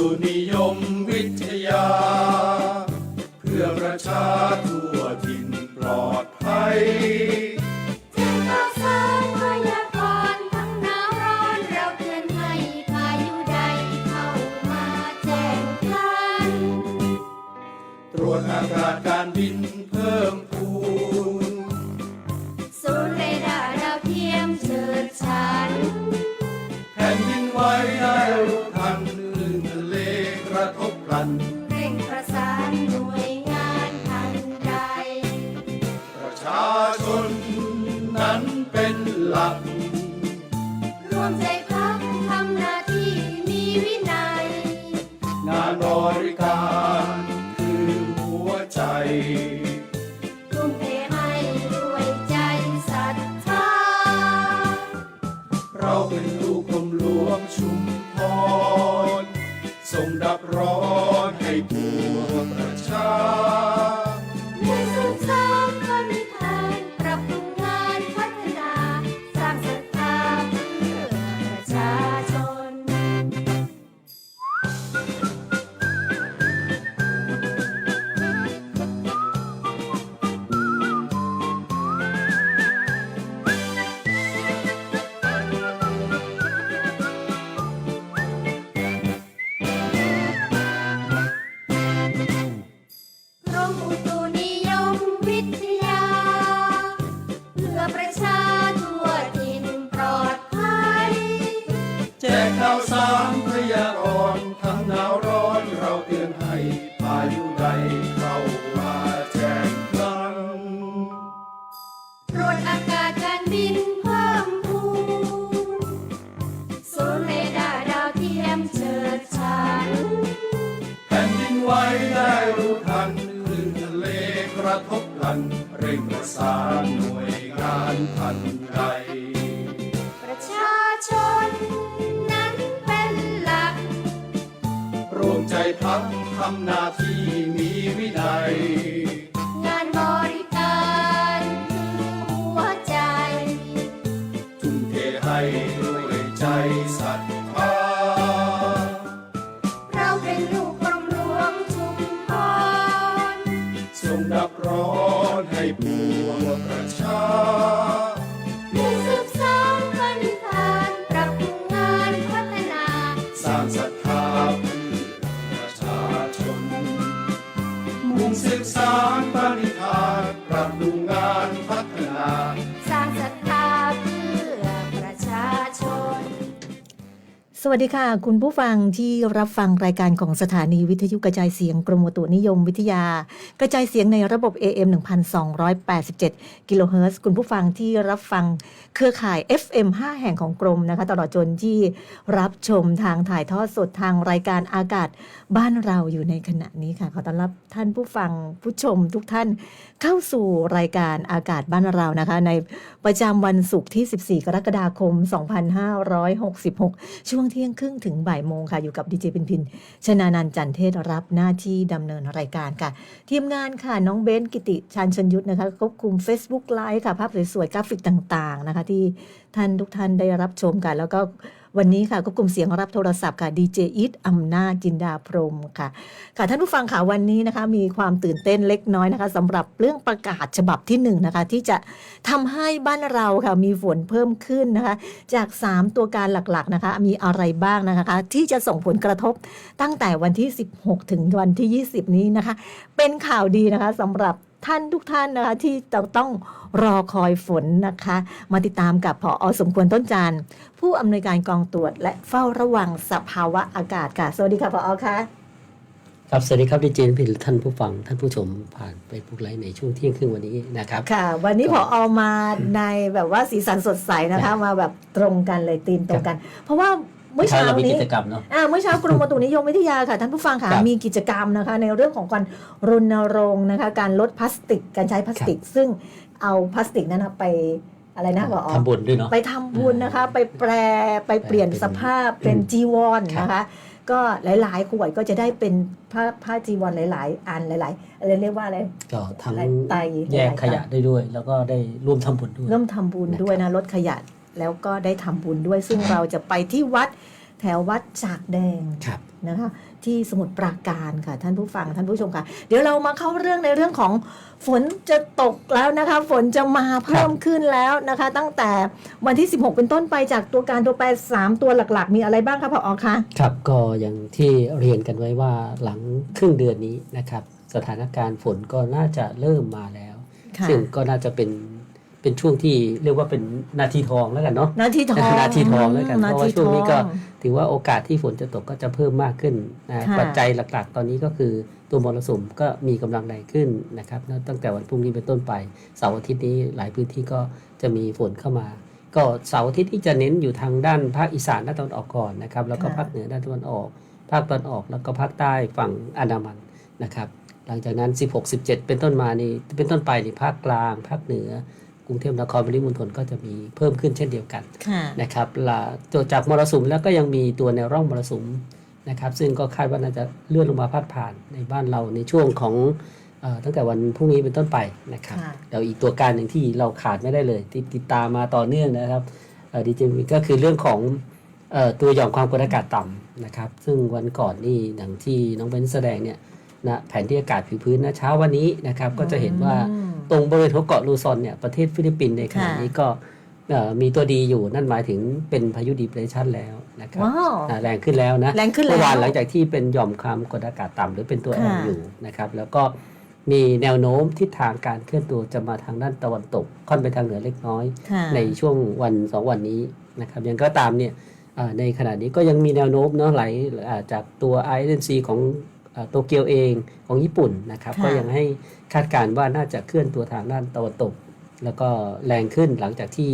ม พักทำหน้าที่มีวินัย สวัสดีค่ะ คุณผู้ฟังที่รับฟังรายการของสถานีวิทยุกระจายเสียงกรมอุตุนิยมวิทยา กระจายเสียงในระบบ AM 1287 กิโลเฮิรตซ์คุณผู้ฟังที่รับฟังเครือข่าย FM 5 แห่งของกรมนะคะ ตลอดจนที่รับชมทางถ่ายทอดสดทางรายการอากาศบ้านเราอยู่ในขณะนี้ค่ะ ขอต้อนรับท่านผู้ฟังผู้ชมทุกท่าน เข้าสู่รายการอากาศบ้านเรานะคะ ในประจำวันศุกร์ที่ 14 กรกฎาคม 2566 ช่วงเที่ยงครึ่งถึงบ่ายโมงค่ะ อยู่กับดีเจพินพิน ชนานันจันเทศรับหน้าที่ดำเนินรายการค่ะ ทีมงานค่ะ น้องเบนกิติชานชนยุทธนะคะควบคุม Facebook Live ค่ะ ภาพสวยๆ กราฟิกต่างๆนะคะ ที่ท่านทุกท่านได้รับชมกันแล้วก็ วันนี้ค่ะควบคุมเสียงรับโทรศัพท์ค่ะดีเจอิทอำนาจจินดาพรมค่ะ ค่ะท่านผู้ฟังค่ะวันนี้นะคะ มีความตื่นเต้นเล็กน้อยนะคะสำหรับเรื่องประกาศฉบับที่หนึ่งนะคะที่จะทำให้บ้านเราค่ะมีฝนเพิ่มขึ้นนะคะ จาก 3 ตัวการหลักๆนะคะ มีอะไรบ้างนะคะ ที่จะส่งผลกระทบตั้งแต่วันที่ 16 ถึงวันที่ 20 นี้นะคะ เป็นข่าวดีนะคะสำหรับท่านทุกท่านนะคะที่จะต้อง รอคอยฝนนะคะ มาติดตามกับผอสมควรต้นจานผู้อำนวยการกองตรวจและเฝ้าระวังสภาวะอากาศค่ะ สวัสดีค่ะผอค่ะครับสวัสดีครับดีเจนพินท่านผู้ฟังท่านผู้ชมผ่านไปพุกไลฟ์ในช่วงเที่ยงครึ่งวันนี้นะครับค่ะ วันนี้ก็ผออมาในแบบว่าสีสันสดใสนะครัคะบมาแบบตรงกันเลยตีมตรงกัน เพราะว่าเมื่อเช้าเรามีนี้กิจกรรมเนาะอ่าเมื่อเช้ากรมอุตุนิยมวิทยาค่ะ ท่านผู้ฟังค่ะครับมีกิจกรรมนะคะ ในเรื่องของการรณรงค์นะคะ การลดพลาสติก การใช้พลาสติก ซึ่ง เอาพลาสติกนั้นนะไปอะไรนะผอทำบุญด้วยเนาะไปทำบุญนะคะ ไปแปรไปเปลี่ยนเป็นสภาพเป็นจีวรครับนะคะ ก็หลายๆขวดก็จะได้เป็นผ้าผ้าจีวรหลาย ๆ อันหลายๆอะไรเรียกว่าอะไรก็ทั้งหลายไตแยกหลายๆขยะได้ด้วย แล้วก็ได้ร่วมทำบุญด้วยเริ่มทำบุญด้วยนะลดขยะแล้วก็ได้ทำบุญด้วย ซึ่งเราจะไปที่วัดแถววัดจากแดงครับ นะคะที่สมุทรปราการค่ะ ท่านผู้ฟังท่านผู้ชมค่ะ เดี๋ยวเรามาเข้าเรื่องในเรื่องของฝนจะตกแล้วนะคะ ฝนจะมาเพิ่มขึ้นแล้วนะคะ ตั้งแต่วันที่ 16 เป็นต้นไปจากตัวการตัวแปร 3 ตัวหลักๆ มีอะไรบ้างคะพออคะครับก็อย่างที่เรียนกันไว้ว่าหลังครึ่งเดือนนี้นะครับ สถานการณ์ฝนก็น่าจะเริ่มมาแล้วค่ะซึ่งก็น่าจะเป็น เป็นช่วงที่เรียกว่าเป็นนาทีทองแล้วกันเนาะนาทีทองนาทีทองแล้วกันมเพราะว่าทีช่วงนี้ก็ทอถือว่าโอกาสที่ฝนจะตกก็จะเพิ่มมากขึ้นนะค่ะปัจจัยหลักๆ ตอนนี้ก็คือตัวมรสุมก็มีกำลังแรงขึ้นนะครับตั้งแต่วันพรุ่งนี้เป็นต้นไปเสาร์อาทิตย์นี้หลายพื้นที่ก็จะมีฝนเข้ามา ก็เสาร์อาทิตย์ที่จะเน้นอยู่ทางด้านภาคอีสานด้านตะวันออกก่อนนะครับแล้วก็ค่ะภาคเหนือด้านตะวันออก ภาคตะวันออกแล้วก็ภาคใต้ฝั่งอันดามันนะครับ หลังจากนั้น 16 17 เป็นต้นมานี่เป็นต้นไปนี่ภาคกลาง ภาคเหนือก รุงเทพนครปริมณฑลก็จะมีเพิ่มขึ้นเช่นเดียวกันค่ะนะครับละตัวจากมรสุมแล้วก็ยังมีตัวแนวร่องมรสุมนะครับซึ่งก็คาดว่าน่าจะเลื่อนลงมาพาดผ่านในบ้านเราในช่วงของเออตั้งแต่วันพรุ่งนี้เป็นต้นไปนะครับค่ะแล้วอีกตัวการหนึ่งที่เราขาดไม่ได้เลยที่ติดตามมาต่อเนื่องนะครับดีเจก็คือเรื่องของเอ่อตัวหย่อมความกดอากาศต่ำนะครับ ซึ่งวันก่อนนี่อย่างที่น้องเบนแสดงเนี่ย นะแผนที่อากาศผิวพื้นนะเช้าวันนี้นะครับก็จะเห็นว่าอืมตรงบริเวณหัวเกาะลูซอนเนี่ยประเทศฟิลิปปินส์ในขณะค่ะนี้ก็เอ่อมีตัวดีอยู่นั่นหมายถึงเป็นพายุดีเพรสชันแล้วนะครับว้าวอ่าแรงขึ้นแล้วนะแรงขึ้นแล้วเมื่อวานหลังจากที่เป็นหย่อมความกดอากาศต่ำหรือเป็นตัวแอลค่ะอยู่นะครับแล้วก็มีแนวโน้มทิศทางการเคลื่อนตัวจะมาทางด้านตะวันตก ค่อนไปทางเหนือเล็กน้อยค่ะในช่วงวันสองวันนี้นะครับยังก็ตามเนี่ยอ่าในขณะนี้ก็ยังมีแนวโน้มเนาะไหลอ่าจากตัว i อ n c ของอ่า โตเกียวเองของญี่ปุ่นนะครับค่ะก็ยังให้คาดการณ์ว่าน่าจะเคลื่อนตัวทางด้านตะวันตก แล้วก็แรงขึ้นหลังจากที่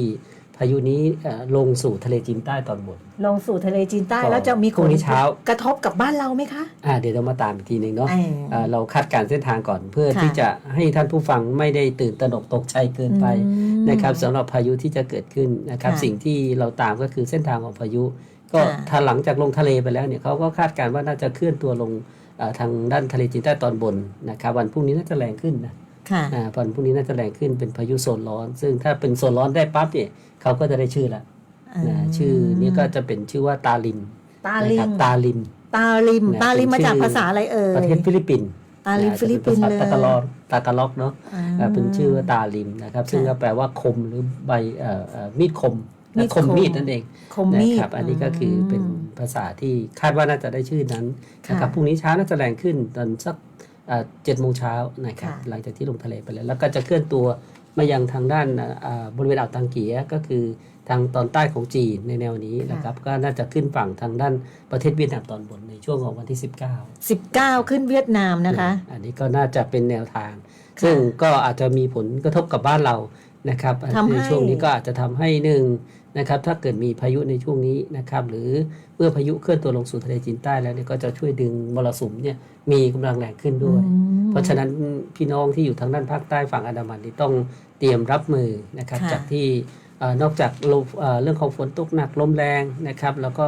พายุนี้เอ่อลงสู่ทะเลจีนใต้ตอนบน ลงสู่ทะเลจีนใต้ก็แล้วจะมีพรุ่งนี้เช้ากระทบกับบ้านเราไหมคะอ่าเดี๋ยวเรามาตามอีกทีหนึ่งเนาะเอออ่าเราคาดการณ์เส้นทางก่อนเพื่อค่ะที่จะให้ท่านผู้ฟังไม่ได้ตื่นตระหนกตกใจเกินไปอืมนะครับสำหรับพายุที่จะเกิดขึ้นนะครับค่ะสิ่งที่เราตามก็คือเส้นทางของพายุ ก็ค่ะถ้าหลังจากลงทะเลไปแล้วเนี่ยเขาก็คาดการณ์ว่าน่าจะเคลื่อนตัวลงเอ่อ ทางด้านทะเลจีนใต้ตอนบนนะครับวันพรุ่งนี้น่าจะแรงขึ้นนะค่ะอ่าวันพรุ่งนี้น่าจะแรงขึ้นเป็นพายุโซนร้อน ซึ่งถ้าเป็นโซนร้อนได้ปั๊บเนี่ยเขาก็จะได้ชื่อละนะชื่อนี้ก็จะเป็นชื่อว่าตาลิมตาลินะครัมบตาลิมตาลิมนะตาลิมเป็นมาจากชื่อภาษาอะไรเอ่ยประเทศฟิลิปปินส์ตาลิมนะฟิลิปปินส์จะเลเป็ยภาษาตากาลอกตากาล็อกเนาะอ่าอ่าเป็นชื่อว่าตาลิมนะครับ ซึ่งก็แปลว่าคมหรือใบเอ่อเอ่อมีดคม มีดคมคมมีดนั่นเองคมมีดนะครับอันนี้ก็คือเป็นภาษาที่คาดว่าน่าจะได้ชื่อนั้นนะครับค่ะพรุ่งนี้เช้าน่าจะแรงขึ้นตอนสักเจ็ดโมงเช้านะครับค่ะหลังจากที่ลงทะเลไปแล้ว แล้วก็จะเคลื่อนตัวมายังทางด้านอ่าบริเวณอ่าวตังเกียก็คือทางตอนใต้ของจีนในแนวนี้นะครับ ก็น่าจะขึ้นฝั่งทางด้านประเทศเวียดนามตอนบนในช่วงของวันที่ 19 19 ขึ้นเวียดนามนะคะ อันนี้ก็น่าจะเป็นแนวทาง ซึ่งก็อาจจะมีผลกระทบกับบ้านเรานะครับทำให้ในช่วงนี้ก็อาจจะทำให้หนึ่ง นะครับถ้าเกิดมีพายุในช่วงนี้นะครับหรือเมื่อพายุเคลื่อนตัวลงสู่ทะเลจีนใต้แล้วเนี่ยก็จะช่วยดึงมรสุมเนี่ยมีกำลังแรงขึ้นด้วยอืมเพราะฉะนั้นพี่น้องที่อยู่ทางด้านภาคใต้ฝั่งอันดามันนี่ต้องเตรียมรับมือนะครับค่ะจากที่เอ่อนอกจากลมเอ่อเรื่องของฝนตกหนักลมแรงนะครับ แล้วก็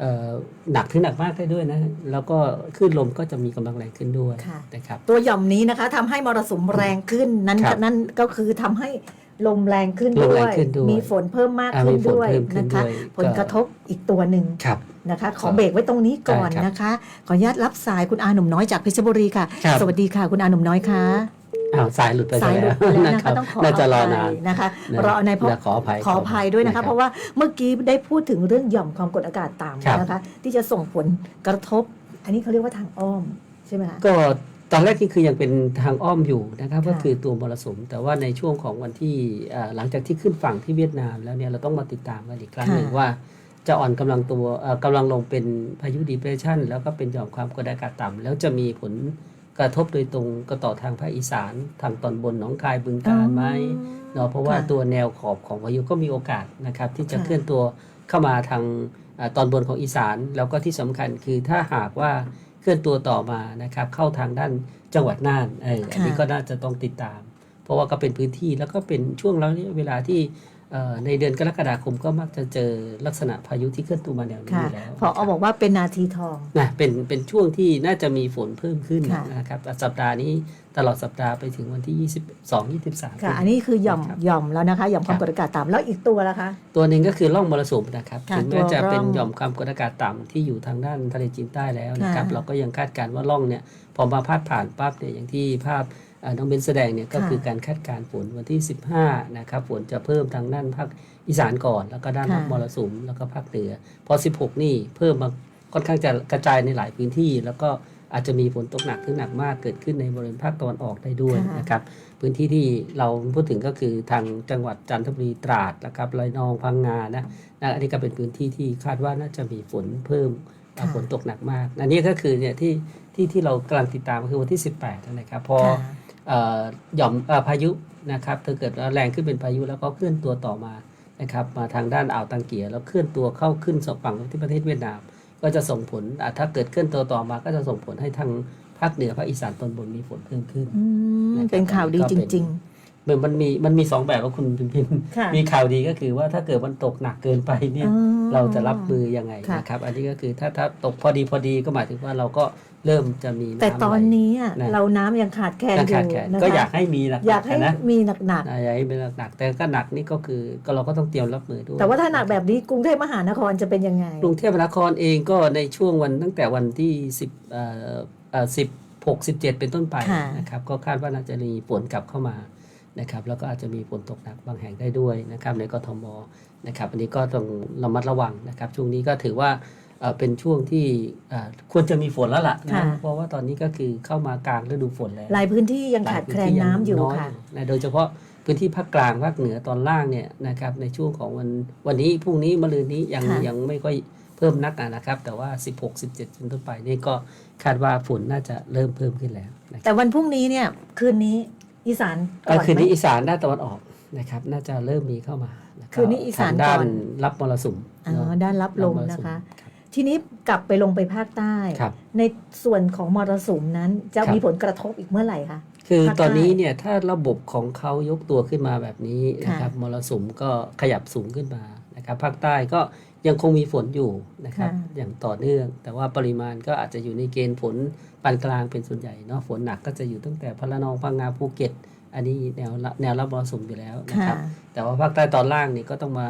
เอ่อหนักถึงหนักมากได้ด้วยนะ แล้วก็คลื่นลมก็จะมีกำลังแรงขึ้นด้วยค่ะนะครับตัวหย่อมนี้นะคะทำให้มรสุมแรงขึ้นนั้นครับนั่นก็คือทำให้ ลมแรงขึ้นลมด้แรวงยขึ้นด้วย มีฝนเพิ่มมากอ่าขึ้นมีฝนด้วยเพิ่มขึ้นนะคะด้วยผลกระทบอีกตัวหนึ่งครับนะคะ ขอเบรกไว้ตรงนี้ก่อนได้ครับนะคะ ขออนุญาตรับสายคุณอาหนุ่มน้อยจากเพชรบุรีค่ะครับสวัสดีค่ะคุณอาหนุ่มน้อยค่ะอ้าวสายหลุดไปสายหลุดแล้ไปวแล้วนะนะครัคะบต้องขอน่าจะรอภัยนานนะคะนะรอในเพราะนะขออภัยขออภัยด้วยนะคะรับเพราะว่าเมื่อกี้ได้พูดถึงเรื่องหย่อมความกดอากาศครับต่ำนะคะ ที่จะส่งผลกระทบ อันนี้เขาเรียกว่าทางอ้อมใช่ไหมคะก็ ตอนแรกนี่คือยังเป็นทางอ้อมอยู่นะครับค่ะก็คือตัวมรสุม แต่ว่าในช่วงของวันที่อ่าหลังจากที่ขึ้นฝั่งที่เวียดนามแล้วเนี่ยเราต้องมาติดตามกันอีกครั้งหนึ่งว่าจะอ่อนกำลังตัวเอ่อกำลังลงเป็นพายุดีเพรสชันแล้วก็เป็นหย่อมความกดอากาศต่ำแล้วจะมีผลกระทบโดยตรงก็ต่อทางภาคอีสาน ทางตอนบนหนองคายบึงกาฬไหมเนาะเพราะว่าค่ะตัวแนวขอบของพายุก็มีโอกาสนะครับ ที่จะค่ะเคลื่อนตัวเข้ามาทางอ่าตอนบนของอีสาน แล้วก็ที่สำคัญคือถ้าหากว่า เคลื่อนตัวต่อมานะครับ เข้าทางด้านจังหวัดน่านเอออันนี้ก็น่าจะต้องติดตาม เพราะว่าก็เป็นพื้นที่แล้วก็เป็นช่วงแล้วเวลาที่ ในเดือนกรกฎาคมก็มักจะเจอลักษณะพายุที่เคลื่อนตัวมาแนวนี้อค่ะยู่แล้วพออบอกว่าเป็นนาทีทองนะเป็นเป็นช่วงที่น่าจะมีฝนเพิ่มขึ้นค่ะนะครับสัปดาห์นี้ตลอดสัปดาห์ไปถึงวันที่ 22 23ค่ะ อันนี้คือหย่อมครับหย่อมแล้วนะคะหย่อมความครับกดอากาศต่ำแล้วอีกตัวละคะ ตัวหนึ่งก็คือร่องมรสุมนะครับค่ะถึงแม้จะตัวร่องเป็นหย่อมความกดอากาศต่ำที่อยู่ทางด้านทะเลจีนใต้แล้วนะครับค่ะเราก็ยังคาดการณ์ว่าร่องเนี่ยพอมาพาดผ่านปั๊บเนี่ยอย่างที่ภาพเอ่อ น้องเบนแสดงเนี่ยก็ค่ะคือการคาดการณ์ฝนวันที่ 15 นะครับฝนจะเพิ่มทางด้านภาคอีสานก่อน แล้วก็ด้านค่ะมรสุมแล้วก็ภาคเหนือ พอ 16 นี่เพิ่มมาค่อนข้างจะกระจายในหลายพื้นที่ แล้วก็อาจจะมีฝนตกหนักถึงหนักมากเกิดขึ้นในบริเวณภาคตะวันออกได้ด้วยค่ะนะครับพื้นที่ที่เราพูดถึงก็คือทางจังหวัดจันทบุรีตราดนะครับระนองพังงานะนะอันนี้ก็เป็นพื้นที่ที่คาดว่าน่าจะมีฝนเพิ่มค่ะฝนตกหนักมาก อันนี้ก็คือเนี่ยที่ที่ที่เรากำลังติดตามก็คือวันที่ 18นะครับพอค่ะเอ่อ หย่อมเอ่อพายุนะครับถ้าเกิดว่าแรงขึ้นเป็นพายุแล้วก็เคลื่อนตัวต่อมานะครับมาทางด้านอ่าวตังเกียแล้วเคลื่อนตัวเข้าขึ้นสฝั่งที่ประเทศเวียดนาม ก็จะส่งผลอะถ้าเกิดเคลื่อนตัวต่อมาก็จะส่งผลให้ทางภาคเหนือภาคอีสานตอนบนมีฝนเพิ่มขึ้นอืมนะครับเป็นข่าวดีก็จเป็นริงเหมือนมันมีมันมีสองแบบว่าคุณพิมพิมๆค่ะมีข่าวดีก็คือว่าถ้าเกิดมันตกหนักเกินไปเนี่ยอ๋อเราจะรับมือยังไงค่ะนะครับ อันนี้ก็คือถ้าถ้าตกพอดีพอดีก็หมายถึงว่าเราก็ เริ่มจะมีำแต่ตอนไหลนี้อะนะเราน้ำยังขาดแคลนนะอขาดยู่แคลนนะคะก็อยากให้มีหนักๆอยากให้นะมีหนักอ่าอยากให้เป็นหนักๆแต่ก็หนักนี่ก็คือก็เราก็ต้องเตรียมรับมือด้วยๆแต่ว่าถ้าหนักแบบนี้กรุงเทพมหานครจะเป็นยังไง กรุงเทพมหานครเองก็ในช่วงวันตั้งแต่วันที่สิบเอ่อเอ่อสิบหกสิบเจ็ดเป็นต้นไปค่ะนะครับก็คาดว่าน่าจะมีฝนกลับเข้ามานะครับแล้วก็อาจจะมีฝนตกหนักบางแห่งได้ด้วยนะครับในกทมนะครับอันนี้ก็ต้องระมัดระวังนะครับช่วงนี้ก็ถือว่า เอ่อเป็นช่วงที่เอ่อควรจะมีฝนแล้วล่ะนะค่ะเพราะว่าตอนนี้ก็คือเข้ามากลางฤดูฝนแล้วหลายพื้นที่ยังขาดแคลนน้ำอยู่น้ค่ะนะโดยเฉพาะพื้นที่ภาคกลางภาคเหนือตอนล่างเนี่ยนะครับในช่วงของวันวันนี้พรุ่งนี้มะรืนนี้ยังค่ะยังไม่ค่อยเพิ่มนักอะนะครับ แต่ว่า 16 17เป็นต้นไปนี่ก็คาดว่าฝนน่าจะเริ่มเพิ่มขึ้นแล้วนะคแต่รับวันพรุ่งนี้เนี่ยคืนนี้อีสานเอ่อก่อนคืนไหมนี้อีสานด้านตะวันออกนะครับน่าจะเริ่มมีเข้ามาแล้วก็คืนนี้อีสานทงด้าก่นอนรับมรสุมอ๋อเะด้านรับลมรับรนะคะรับ ทีนี้กลับไปลงไปภาคใต้ ครับ ในส่วนของมรสุมนั้นจะครับ มีผลกระทบอีกเมื่อไหร่คะ คือภาคใต้ตอนนี้เนี่ยถ้าระบบของเขายกตัวขึ้นมาแบบนี้นะครับมรสุมก็ขยับสูงขึ้นมานะครับภาคใต้ก็ยังคงมีฝนอยู่นะครับค่ะ อย่างต่อเนื่อง แต่ว่าปริมาณก็อาจจะอยู่ในเกณฑ์ฝนปานกลางเป็นส่วนใหญ่เนาะฝนหนักก็จะอยู่ตั้งแต่พะละนองพังงาภูเก็ต อันนี้แนวละแนวรับมรสุมอยู่แล้วนะค่ะครับ แต่ว่าภาคใต้ตอนล่างนี่ก็ต้องมา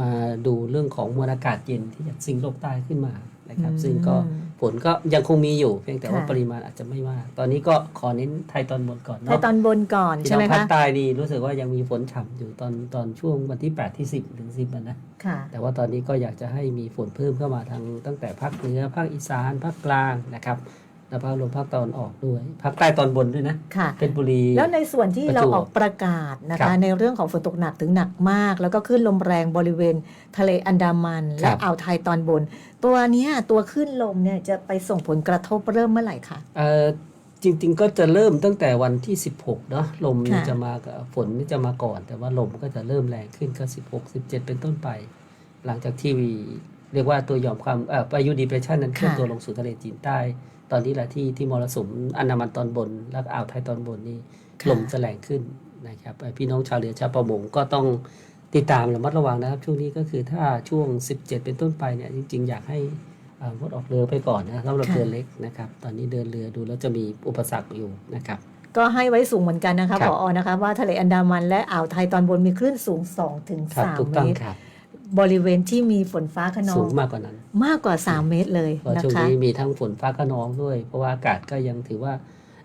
มาดูเรื่องของมวลอากาศเย็นที่จากซิงโลกใต้ขึ้นมานะครับ ซึ่งก็อืมฝนก็ยังคงมีอยู่ เพียงแต่ว่าค่ะปริมาณอาจจะไม่มาก ตอนนี้ก็ขอเน้นไทยตอนบนก่อนในเนาะตอนบนก่อนพี่ใช่น้ไหอมงภาคคะใต้นี่รู้สึกว่ายังมีฝนฉ่ำอยู่ตอนตอนช่วงวันที่ 8 ที่ 10 ถึง 10อะนะค่ะแต่ว่าตอนนี้ก็อยากจะให้มีฝนเพิ่มเข้ามาทางตั้งแต่ภาคเหนือภาคอีสานภาคกลางนะครับ และภาครวมภาคตะวันออกด้วยภาคใต้ตอนบนด้วยนะค่ะเพชรบุรี แล้วในส่วนที่ประเราจวบออกประกาศนะครัคะบในเรื่องของฝนตกหนักถึงหนักมาก แล้วก็ขึ้นลมแรงบริเวณทะเลอันดามันคและรับอ่าวไทยตอนบน ตัวเนี้ยตัวขึ้นลมเนี่ยจะไปส่งผลกระทบเริ่มเมื่อไหร่คะเอ่อจริง ๆ ก็จะเริ่มตั้งแต่วันที่ 16เนาะลมนี่ค่ะจะมากับฝนนี่จะมาก่อน แต่ว่าลมก็จะเริ่มแรงขึ้นก็ 16 17 เป็นต้นไป หลังจากที่เรียกว่าตัวหย่อมความเอ่อพายุดีเพรสชันนั้นเคลื่อนตัวลงสู่ทะเลจีนใต้ ตอนนี้แหละที่ที่มรสุมอันดามันตอนบน และอ่าวไทยตอนบนนี่ค่ะลมจะแรงขึ้นนะครับเอ่อพี่น้องชาวเรือชาวประมงก็ต้องติดตามระมัดระวังนะครับ ช่วงนี้ก็คือถ้าช่วง 17 เป็นต้นไปเนี่ยจริง ๆ อยากให้เอ่องดออกเรือไปก่อนนะสำหรับค่ะเรือเล็กนะครับ ตอนนี้เดินเรือดูแล้วจะมีอุปสรรคอยู่นะครับก็ให้ไว้สูงเหมือนกันนะคะครัผบอนะคะว่าทะเลอันดามันและอ่าวไทยตอนบนมีคลื่นสูง2ถึงครับถูก3ต้เมองตรครั บบริเวณที่มีฝนฟ้าขนอสูงงมากกว่านั้น มากกว่า 3 เมตรเลยเพราะนะช่วงคะนี้มีทั้งฝนฟ้าขนองด้วย เพราะว่าอากาศก็ยังถือว่า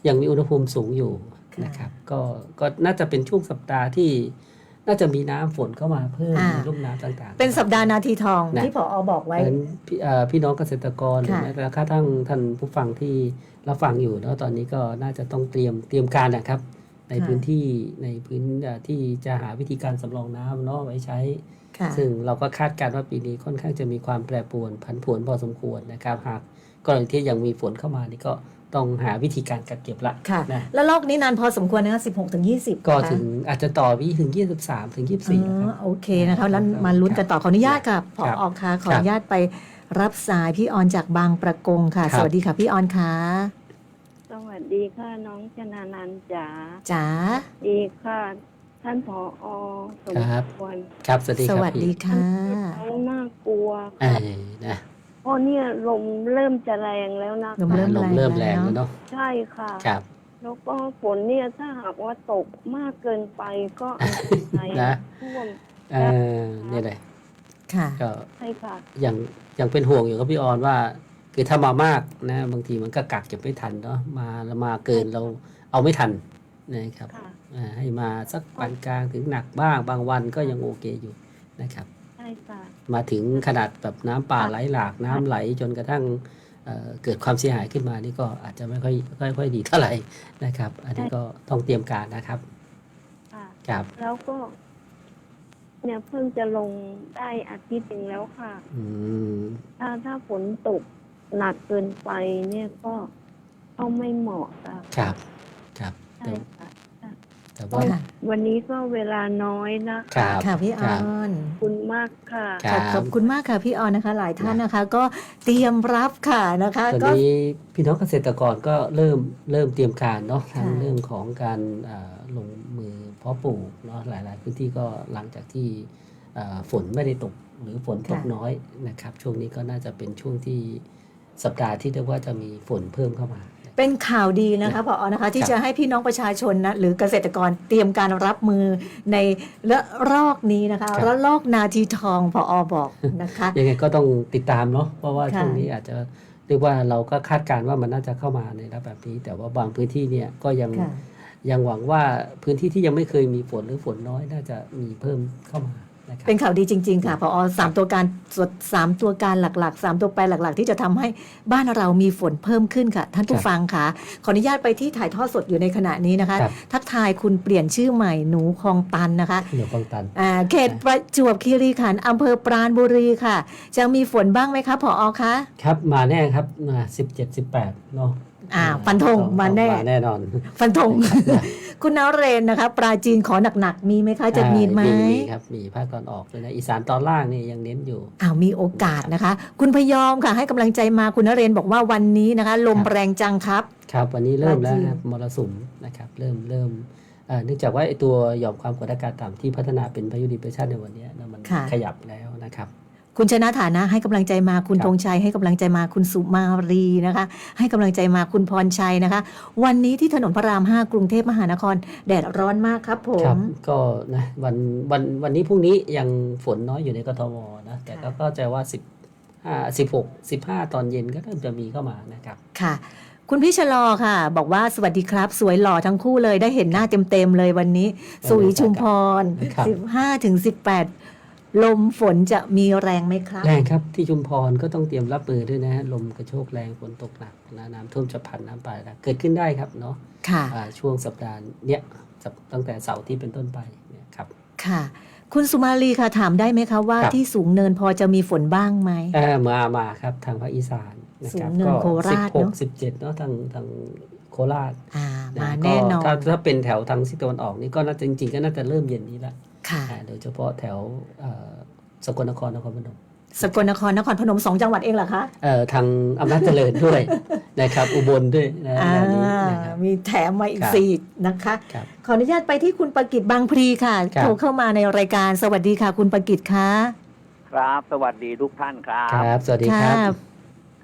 ยังมีอุณหภูมิสูงอยู่ค่ะนะครับก็ก็น่าจะเป็นช่วงสัปดาห์ที่น่าจะมีน้ำฝนเข้ามาเพิ่มอ่าในลุ่มน้ำต่างๆ เป็นสัปดาห์นาทีทองนะที่ผอบอกไว้เพราะฉะนั้นพี่เอ่อพี่น้องเกษตรกรหรือค่ะแม้แต่กระทั่งท่านผู้ฟังที่รับฟังอยู่เนาะตอนนี้ก็น่าจะต้องเตรียมเตรียมการนะครับ ในค่ะพื้นที่ในพื้นเอ่อที่จะหาวิธีการสำรองน้ำเนาะไว้ใช้ค่ะซึ่งเราก็คาดการณ์ว่าปีนี้ค่อนข้างจะมีความแปรปรวนผันผวนพอสมควรนะครับหากกรณีที่ยังมีฝนเข้ามานี่ก็ต้องหาวิธีการกักเก็บละค่ะนะแล้วลอกนี้นานพอสมควรนะคะ16ถึง20ก็นะคะถึงอาจจะต่อวิถึง23ถึง24นะคอ๋รัอบโอเคนะคะแล้วมาลุ้นกันต่อขออนุญาตค่ะผคอรับอค่ะขออนุญาตไปรับสายพี่ออนจากบางประกงค่ะครับสวัสดีค่ะพี่ออนค่ะส วัสดีค่ะน้องชนานันท์จ๋าจ๋าดีค่ะ ท่านผออสมครับ ควรครับ สวัสดีสครับวัสดีพี่ค่ะ เขาน่ากลัวเอค่ะอนะเพราะเนี่ยลมเริ่มจะแรงแล้วนะลมเริ่มลมแรงเริ่มแรงแล้ว แล้วเนาะใช่ค่ะ ครับ แล้วก็ฝนเนี่ยถ้าหากว่าตกมากเกินไปก็อันตรายนะ ท่วมเออนี่แหละค่ะ ก็ใช่ค่ะ ยังยังเป็นห่วงอยู่ครับพี่ออนว่า คือถ้ามามากนะบางทีมันก็กักเก็บไม่ทันเนาะมาแล้วมาเกินเราเอาไม่ทันนะครับค่ะอ่าให้มาสักปานกลางถึงหนักบ้างบางวันก็ยังโอเคอยู่นะครับใช่ค่ะมาถึงขนาดแบบน้ำป่าไหลหลากน้ำไหลจนกระทั่งเอ่อเกิดความเสียหายขึ้นมานี่ก็อาจจะไม่ค่อยค่อยค่อยดีเท่าไหร่นะครับ อันนี้ก็ต้องเตรียมการนะครับค่ะครับแล้วก็ เนี่ยเพิ่งจะลงได้อาทิตย์หนึ่งแล้วค่ะ อืมถ้าถ้าฝนตก หนักเกินไปเนี่ยก็ก็ไม่เหมาะค่ะครับ ครับ ใช่แต่ค่ะแต่ว่า ค่ะ วันนี้ก็เวลาน้อยนะคคะรับค่ะพี่อครัอบนขอบคุณมากค่ะ ครั บ ขอบคุณมากค่ะพี่ออนนะคะ หลายท่านนะคะ ก็เตรียมรับค่ะนะคะ ตอนก็ นี้พี่น้องเกษตรกรก็เริ่มเริ่มเตรียมการเนาะค่ะทั้งเรื่องของการเอ่อลงมือเพาะปลูกเนาะหลาย ๆ พื้นที่ก็หลังจากที่เอ่อฝนไม่ได้ตกหรือฝนตกน้อยนะครับ ช่วงนี้ก็น่าจะเป็นช่วงที่ สัปดาห์ที่เรียกว่าจะมีฝนเพิ่มเข้ามา เป็นข่าวดีนะคะพอนะคะ ที่จะให้พี่น้องประชาชนนะหรือเกษตรกรเตรียมการรับมือในระลอกนี้นะคะครับระลอกนาทีทองพอบอกนะคะยังไงก็ต้องติดตามเนาะเพราะว่าค่ะช่วงนี้อาจจะเรียกว่าเราก็คาดการณ์ว่ามันน่าจะเข้ามาในระดับแบบนี้ แต่ว่าบางพื้นที่เนี่ยก็ยังค่ะยังหวังว่าพื้นที่ที่ยังไม่เคยมีฝนหรือฝนน้อยน่าจะมีเพิ่มเข้ามา นะครับ เป็นข่าวดีจริง ๆ ค่ะพอสามตัวการสดสามตัวการหลักๆสามตัวแปรหลัก ๆ ที่จะทำให้บ้านเรามีฝนเพิ่มขึ้นค่ะ ท่านผู้ครับฟังค่ะ ขออนุญาตไปที่ถ่ายทอดสดอยู่ในขณะนี้นะคะ ครับ ทักทายคุณเปลี่ยนชื่อใหม่หนูคลองตันนะคะเดี๋ยวฟังตัน อ่าเขตประจวบคีรีขันธ์อำเภอปราณบุรีค่ะ จะมีฝนบ้างไหมคะผอคะ ครับมาแน่ครับมาสิบเจ็ดสิบแปดเนาะ อ่าฟันธงมาแน่มาแน่นอน ฟันธง คุณนเรนนะคะ ปราจีนขอหนักๆ มีไหมคะ จะมีไหมมีครับ มีภาคตอนออกเลยนะ อีสานตอนล่างนี่ยังเน้นอยู่อ้าวมีโอกาสนะคะ คุณพยอมค่ะ ให้กำลังใจมาคุณนเรนบอกว่าวันนี้นะคะ ลมครับแรงจังครับ ครับ วันนี้เริ่มแล้วปลาจีนนะครับมรสุมนะครับ เริ่มเริ่มเอ่อเนื่องจากว่าไอ้ตัวหย่อมความกดอากาศต่ำที่พัฒนาเป็นพายุดิเพรสชันในวันเนี้ยนะมันค่ะขยับแล้วนะครับ คุณชนะฐานะให้กำลังใจมาคุณครับธงชัยให้กำลังใจมาคุณสุมารีนะคะ ให้กำลังใจมาคุณพรชัยนะคะ วันนี้ที่ถนนพระราม5กรุงเทพมหานคร แดดร้อนมากครับผครับมก็นะวันวันวันนี้พรุ่งนี้ยังฝนน้อยอยู่ในกทมนะแต่ก็ค่ะเข้าใจว่าสิบห้าสิบหกสิบห้าตอนเย็นก็เริ่มจะมีเข้ามานะครับค่ะคุณพี่ชะลอค่ะ บอกว่าสวัสดีครับ สวยหล่อทั้งคู่เลยได้เห็นหน้าเต็มๆเลยวันนี้ สุยชุมพรครับ15ถึง18 ลมฝนจะมีแรงไหมครับ แรงครับที่ชุมพรก็ต้องเตรียมรับมือด้วยนะฮะลมกระโชกแรงฝนตกหนักนะน้ำท่วมฉับพลันน้ำป่าไหลหลากเกิดขึ้นได้ครับเนาะค่ะอ่าช่วงสัปดาห์เนี้ยสัปตั้งแต่เสาร์ที่เป็นต้นไปเนี่ยครับค่ะ คุณสุมาลีค่ะถามได้ไหมคะว่าครับที่สูงเนินพอจะมีฝนบ้างไหมเออมามาครับทางภาคอีสานนะครับสูงเนินโคราชสิบหกเนอะสิบเจ็ดเนาะทางทางโคราชอ่าะมาก็แน่นอนถ้าถ้าเป็นแถวทางทิศตะวันออกนี่ก็น่าจะจริงๆก็น่าจะเริ่มเย็นนี้ละ ค่ะอ่าโดยเฉพาะแถวเอ่อสกลนครนครพนมสกลนครนครพนมสองจังหวัดเองเหรอคะเอ่อทางอำนาจเจริญด้วยนะครับ อุบลด้วยนะอ่าแนวนี้นะครับมีแถมมาอีกครับสี่นะคะครับขออนุญาตไปที่คุณประกิตบางพลีค่ะครับโทรเข้ามาในรายการสวัสดีค่ะ คุณประกิตค่ะครับ สวัสดีทุกท่านครับครับ สวัสดีครับ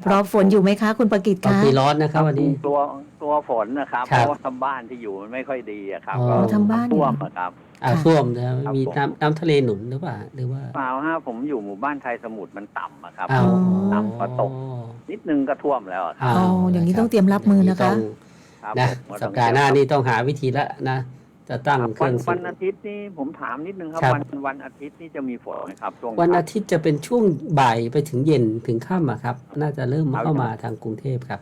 รอฝนอยู่ไหมคะ คุณประกิตตอนคะปีร้อนนะครับวันนี้กลัวกลัวฝนนะครับครัเพบราะว่าทำบ้านที่อยู่มันไม่ค่อยดีอะครับอ๋อก็ทำบ้านอยู่ท่วมอะครับ อ่าค่ะท่วมนะครับครับมีผม น้ำน้ำทะเลหนุนหรือเปล่าหรือว่าเปล่าฮะผมอยู่หมู่บ้านไทยสมุทรมันต่ำอะครับ อ้าวน้ำก็ตก นิดนึงก็ท่วมแล้วอะครับอ๋ออย่างนี้ต้องเตรียมรับมือนะคะย่างครับนะผมก็สัต้ปองดาห์หน้านี่ต้องหาวิธีละนะ จะตั้งครับเครื่วัอนงสูวับ นอาทิตย์นี่ผมถามนิดนึงครับ ครับ วันวันอาทิตย์นี่จะมีฝนไหมครับช่วงวันเช้าอาทิตย์จะเป็นช่วงบ่ายไปถึงเย็นถึงค่ำอะครับ น่าจะเริ่มเช้าเข้ามาทางกรุงเทพครับ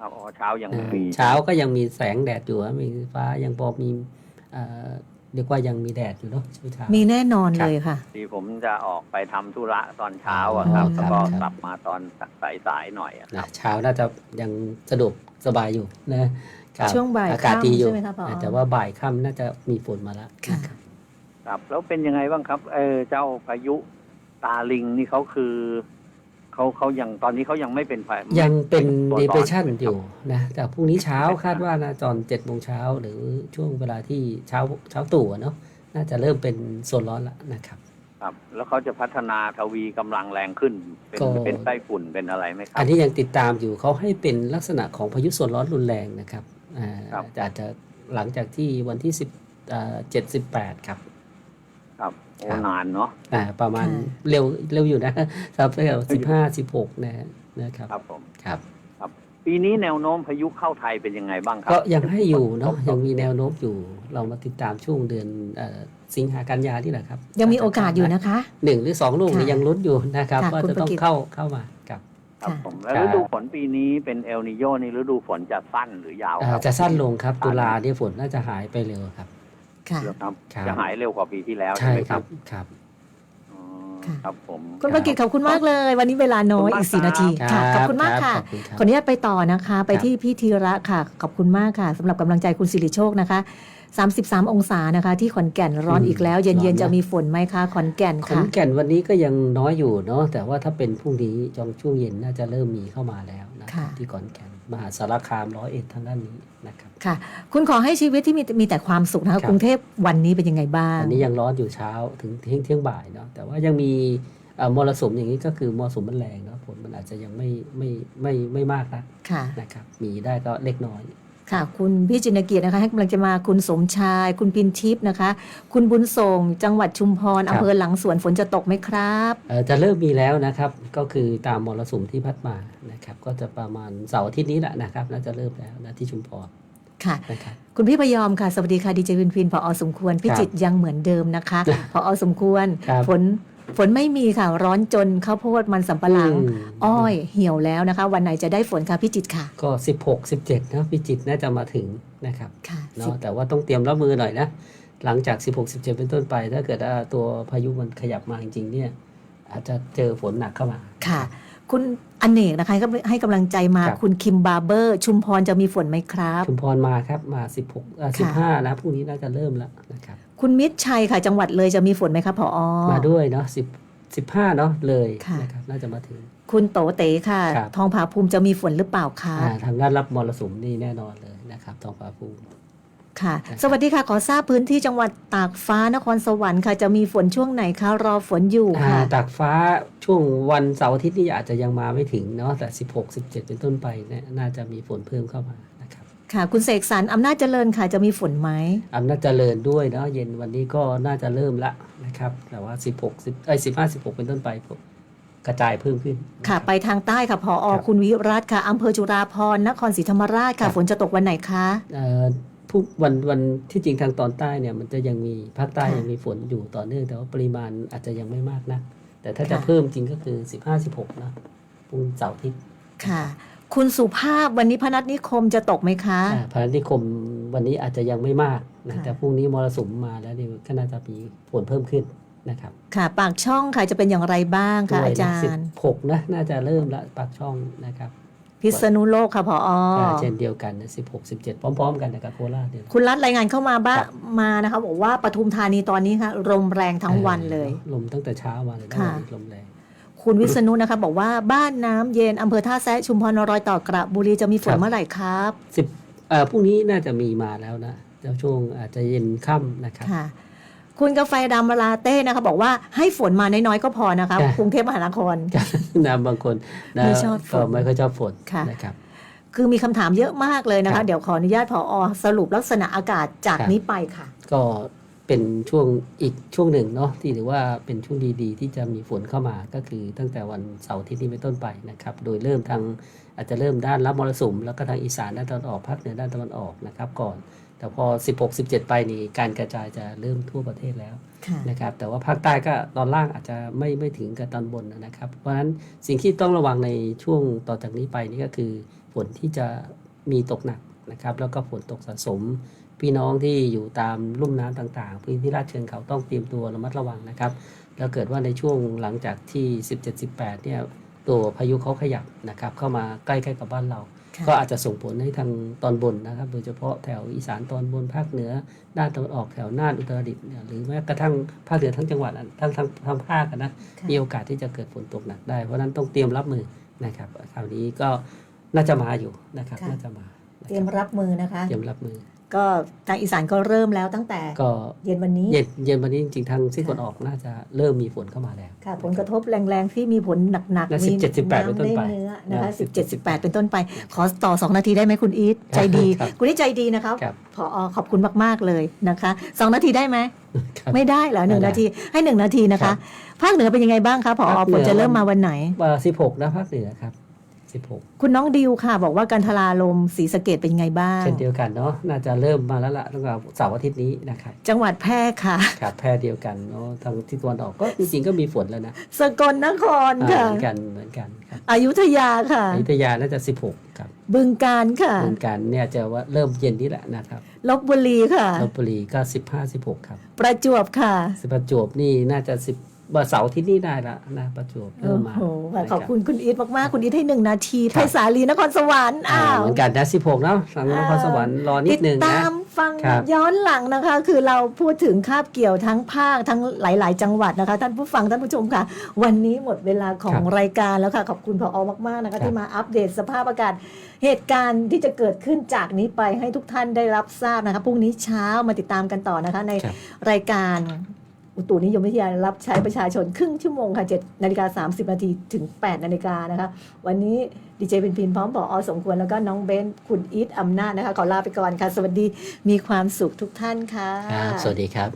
ครับอ๋อเช้ายังอ่ามีเช้าก็ยังมีแสงแดดอยู่อะมีฟ้ายังพอมีเอ่อ เรียกว่ายังมีแดดอยู่เนาะช่วงเช้า มีแน่นอนเลยค่ะ ที่ผมจะออกไปทำธุระตอนเช้าอะครับ อ๋อแล้วก็ครับกลับมาตอนสายๆหน่อยอะคนะรับเช้าน่าจะยังสะดวกสบายอยู่นะครับช่วงบ่ายอากาศดีอยู่ค่ำใช่ไหมคะผอ แต่ว่าบ่ายค่ำน่าจะมีฝนมาแล้วค่ะครับ แล้วเป็นยังไงบ้างครับ เออเจ้าพายุตาลิงนี่เขาคือ เขาเขายังตอนนี้เขายังไม่เป็นไฟยังเป็นตัวดีร้เพรอนสชันใช่ไหมครับอยู่นะแต่พรุ่งนี้เช้าคาดว่านะตอนเจ็ดโมงเช้าหรือช่วงเวลาที่เช้าเช้าตู่อะเนาะน่าจะเริ่มเป็นโซนร้อนแล้วนะครับ ครับ แล้วเขาจะพัฒนาทวีกำลังแรงขึ้น เป็นก็ เป็นไต้ฝุ่นเป็นอะไรไหมครัอับ นนี้ยังติดตามอยู่เขาให้เป็นลักษณะของพายุโซนร้อนรุนแรงนะครับอ่าครับ อาจจะหลังจากที่วันที่10อ่า7 18ครับครับโอ้ครับ นานเนาะอ่าประมาณค่ะเร็วเร็วอยู่นะครับสิบห้าสิบหกนะฮะนะครับครับผมครับปีนี้แนวโน้มพายุเข้าไทยเป็นยังไงบ้างครัก็ยังให้อยู่เนาะยังมีแนวโน้มอยู่ เรามาติดตามช่วงเดือนเอ่อสิงหากันยาที่แหละครับ ยังมีโอกาสอยู่นะคะหนึ่งหรือสองลูกเนี่ยค่ะยังลุ้นอยู่นะครับค่ะว่าคุณจะต้องประกิตเข้าเข้ามาครับครับค่ะผมแล้วครับฤดูฝนปีนี้เป็นเอลนิโยนี่ฤดูฝนจะสั้นหรือ ยาวอ่าครับจะสั้นลงครับตุลาเนี่ยฝนน่าจะหายไปเร็วครับ ค่ะ เหรอครับ ครับ จะหายเร็วกว่าปีที่แล้วใช่ใช่ไหมคครัรับบครับ อ๋อค่ะ ครับผม คุณประกิตขอบคุณมากเลย วันนี้เวลาน้อยอีกสี่นาทีค่ะขอบคุณมากค่ะ ขอบคุณครับ ขออนุญาตไปต่อนะคะ ไปครับที่พี่ธีระค่ะ ขอบคุณมากค่ะสำหรับกำลังใจคุณสิริโชคนะคะ 33 องศานะคะ ที่ขอนแก่นร้อนอีกแล้ว เย็นๆจะมีฝนไหมคะขอนแก่นขอนค่ะ แก่นวันนี้ก็ยังน้อยอยู่เนาะแต่ว่าถ้าเป็นพรุ่งนี้จองช่วงเย็นน่าจะเริ่มมีเข้ามาแล้วนะค่ะ ที่ขอนแก่น มหาสารคามร้อยเอ็ดทางด้านนี้นะครับ ค่ะ คุณขอให้ชีวิตที่มีมีแต่ความสุขนะครัคะบกรุงเทพวันนี้เป็นยังไงบ้างอันนี้ยังร้อนอยู่เช้าถึงเที่ยงเที่ยงบ่ายเนาะแต่ว่ายังมีเอ่อมรสุมอย่างนี้ก็คือมรสุมมันแรงเนาะฝนมันอาจจะยังไม่ไม่ไม่ไม่มากนะค่ะนะครับ มีได้ก็เล็กน้อย ค่ะ คุณพี่จินเกียรตินะคะ ให้กำลังจะมาคุณสมชาย คุณพินทิพย์นะคะ คุณบุญส่งจังหวัดชุมพรครับอำเภอหลังสวนฝนจะตกไหมครับเอ่อจะเริ่มมีแล้วนะครับ ก็คือตามมรสุมที่พัดมานะครับ ก็จะประมาณเสาร์อาทิตย์นี้แหละนะครับน่าจะเริ่มแล้วนะที่ชุมพรค่ะนะครับคุณพี่พยอมค่ะ สวัสดีค่ะดีเจวินพินพออสมควร พิจิตรยังเหมือนเดิมนะคะพออสมควรครับฝน ฝนไม่มีค่ะร้อนจนข้าวโพดมันสำปะหลังมอ้อยเหี่ยวแล้วนะคะ วันไหนจะได้ฝนคะพิจิตรค่ะก็ 16 17นะพิจิตรน่าจะมาถึงนะครับค่ะเนาะแต่ว่าต้องเตรียมรับมือหน่อยนะ หลังจาก 16 17 เป็นต้นไป ถ้าเกิดว่าตัวพายุมันขยับมาจริงๆเนี่ย อาจจะเจอฝนหนักเข้ามา ค่ะ คุณอเนกนะคะให้กำให้กำลังใจมาครับ คุณคิมบาร์เบอร์ ชุมพรจะมีฝนไหมครับ ชุมพรมาครับมา 16อ่าค่ะ 15 นะพรุ่งนี้น่าจะเริ่มแล้วนะครับ คุณมิตรชัยค่ะ จังหวัดเลยจะมีฝนไหมคะพออมาด้วยเนาะ10 15เนาะเลยค่ะนะครับน่าจะมาถึง คุณโตเต๋ค่ะครับทองผาภูมิจะมีฝนหรือเปล่าคะอ่าทางด้านรับมรสุมนี่แน่นอนเลยนะครับ ทองฟ้าภูมิค่ะครับสวัสดีค่ะ ขอทราบพื้นที่จังหวัดตากฟ้านครสวรรค์ค่ะ จะมีฝนช่วงไหนคะ รอฝนอยู่อ่าค่ะ ตากฟ้าช่วงวันเสาร์อาทิตย์นี่อาจจะยังมาไม่ถึงเนาะแต่ 16 17 เป็นต้นไปเนี่ยน่าจะมีฝนเพิ่มเข้ามานะ ครับค่ะ คุณเสกสรรอำนาจเจริญค่ะจะมีฝนไหมอำนาจเจริญด้วยเนาะเย็นวันนี้ก็น่าจะเริ่มละนะครับ แต่ว่า 16 10เอ้ย15 16 เป็นต้นไปกระจายเพิ่มขึ้น ค่ะ ไปทางใต้ค่ะพออครับคุณวิรัตค่ะอำเภอจุฬาภรณ์นครศรีธรรมราชครัค่ะบฝนจะตกวันไหนคะเอ่อทุกวันวันที่จริงทางตอนใต้เนี่ยมันจะยังมีภาคใต้ค่ะยังมีฝนอยู่ต่อเนื่องแต่ว่าปริมาณอาจจะยังไม่มากนะแต่ถ้าจะค่ะเพิ่มจริงก็คือ 15 16นะพรุ่งเสาร์อาทิตย์ค่ะ คุณสุภาพวันนี้พนัสนิคมจะตกไหมคะ อ่าพานิคมวันนี้อาจจะยังไม่มากนะค่ะ แต่พรุ่งนี้มรสุมมาแล้วนี่ก็น่าจะมีฝนเพิ่มขึ้นนะครับค่ะ ปากช่องค่ะจะเป็นอย่างไรบ้างคะด้วยอานะจารย์16นะน่าจะเริ่มละปากช่องนะครับพิษณุโลกค่ะพออาเช่นเดียวกันนะ16 17พร้อม ๆ กันนะครับโคราชเนี่ย คุณรัฐรายงานเข้ามาบ้าครับ มานะคะบอกว่าปทุมธานีตอนนี้ค่ะลมแรงทั้งวันเลยลมตั้งแต่เช้ามาเลยนะค่ะลมแรง คุณวิษณุนะคะ บอกว่าบ้านน้ำเย็นอำเภอท่าแซะชุมพรรอยต่อกระบุรีจะมีฝนเมื่อไหร่ครับ สิบเอ่อพรุ่งนี้น่าจะมีมาแล้วนะเดี๋ยวช่วงอาจจะเย็นค่ำนะครับ ค่ะ คุณกาแฟดำลาเต้นะคะ บอกว่าให้ฝนมาน้อยๆก็พอนะคะค่ะกรุงเทพมหานคร นะบางคนนะไม่ชอบฝนก็ไม่ค่อยชอบฝนค่ะ นะครับ คือมีคำถามเยอะมากเลยนะครัคะ บเดี๋ยวขออนุญาตพออสรุปลักษณะอากาศจากครับ นี้ไปค่ะ ก็ เป็นช่วงอีกช่วงหนึ่งเนาะที่ถือว่าเป็นช่วงดีๆ ที่จะมีฝนเข้ามาก็คือตั้งแต่วันเสาร์อาที่นี้เป็นต้นไปนะครับ โดยเริ่มทางอาจจะเริ่มด้านรับมรสุมแล้วก็ทางอีสานด้านตะวันออกภาคเหนือด้านตะวันออกนะครับ ก่อน แต่พอ 16 17 ไปนี่การกระจายจะเริ่มทั่วประเทศแล้วค่ะนะครับ แต่ว่าภาคใต้ก็ตอนล่างอาจจะไม่ไม่ถึงกับตอนบนนะครับ เพราะฉะนั้นสิ่งที่ต้องระวังในช่วงต่อจากนี้ไปนี่ก็คือฝนที่จะมีตกหนักนะครับ แล้วก็ฝนตกสะสม พี่น้องที่อยู่ตามลุ่มน้ำต่างๆ พื้นที่ลาดเชิงเขาต้องเตรียมตัวระมัดระวังนะครับ แล้วเกิดว่าในช่วงหลังจากที่ 17-18 เนี่ยตัวพายุเขาขยับนะครับเข้ามาใกล้ๆกับบ้านเราค่ะก็อาจจะส่งผลให้ทางตอนบนนะครับ โดยเฉพาะแถวอีสานตอนบนภาคเหนือด้านตะวันออกแถวน่านอุตรดิตถ์เนี่ยหรือแม้กระทั่งภาคเหนือทั้งจังหวัดอะทั้งทั้งทั้งภาคอะนะค่ะมีโอกาสที่จะเกิดฝนตกหนักได้ เพราะฉะนั้นต้องเตรียมรับมือนะครับคราวนี้ก็น่าจะมาอยู่นะครับค่ะน่าจะมานะเตรียมรับมือนะคะ เตรียมรับมือ ก็ทางอีสานก็เริ่มแล้วตั้งแต่ก็เย็นวันนี้เย็นเย็นวันนี้จริงๆทางซีกตะวันออกน่าจะเริ่มมีฝนเข้ามาแล้วค่ะ ผลกระทบแรงๆ ที่มีผลหนักและๆมี17 18เป็นต้นไปำเนื้อนะคะนะสิบเจ็ดสิบแปดเป็นต้นไป ขอต่อสองนาทีได้ไหมคุณอีทใจดีครับคุณอีทใจดีนะครับครับพอขอบคุณมากๆเลยนะคะสองนาทีได้ไหมครับไม่ได้เหรอหนึ่งไม่ได้นาทีให้หนึ่งนาทีนะครัคะบภาคเหนือเป็นยังไงบ้างคะพอภาคเหนืฝอนจะเริ่มมาวันไหนว่า16นะภาคเหนือครับ 16 คุณน้องดิวค่ะ บอกว่าการทลาลมศรีสะเกดเป็นไงบ้าง เช่นเดียวกันเนาะน่าจะเริ่มมาแล้วล่ะตั้งแต่เสาร์อาทิตย์นี้นะครับจังหวัดแพร่ค่ะ ครับแพร่เดียวกันเนาะทางที่ตะวันออกก็จริงๆก็มีฝนแล้วนะสกลนครอ่าค่ะ เหมือนกันเหมือนกันครับอยุธยาค่ะ อยุธยาน่าจะ 16 ครับบึงการค่ะเหมือนกันเนี่ยจะว่าเริ่มเย็นนี่แหละนะครับลบบุรีค่ะลบบุรีก็ 15 16 ครับประจวบค่ะ สิประจวบนี่น่าจะ 10ว่าเสาร์อาที่นี่ได้ละนะประจวบเริ่โอ้มมาโหนะขอบคุณคุณอีทมากๆ คุณอีทให้หนึ่งนาทีคไพรับศาลีนครสวรรค์อ่าอ้าวเหมือนกันนะ16เนาะทางนครสวรรค์รอนิติดดนึงตานะมฟังครับย้อนหลังนะคะ คือเราพูดถึงคาบเกี่ยวทั้งภาคทั้งหลาย ๆ จังหวัดนะคะ ท่านผู้ฟังท่านผู้ชมค่ะ วันนี้หมดเวลาของรายการแล้วค่ะขอบคุณพออมากๆนะคะที่มาอัปเดตสภาพอากาศเหตุการณ์ที่จะเกิดขึ้นจากนี้ไปให้ทุกท่านได้รับทราบนะคะพรุ่งนี้เช้ามาติดตามกันต่อนะคะในครับรายการ อุตุนิยมวิทยารับใช้ประชาชนครึ่งชั่วโมงค่ะ7นาฬิกา30นาทีถึง 8นาฬิกานะคะ วันนี้ดีเจพินพินพร้อมปออสมควรแล้วก็น้องเบนคุณอีทอำนาจนะคะ ขอลาไปก่อนค่ะ สวัสดีมีความสุขทุกท่านค่ะ ครับ สวัสดีครับ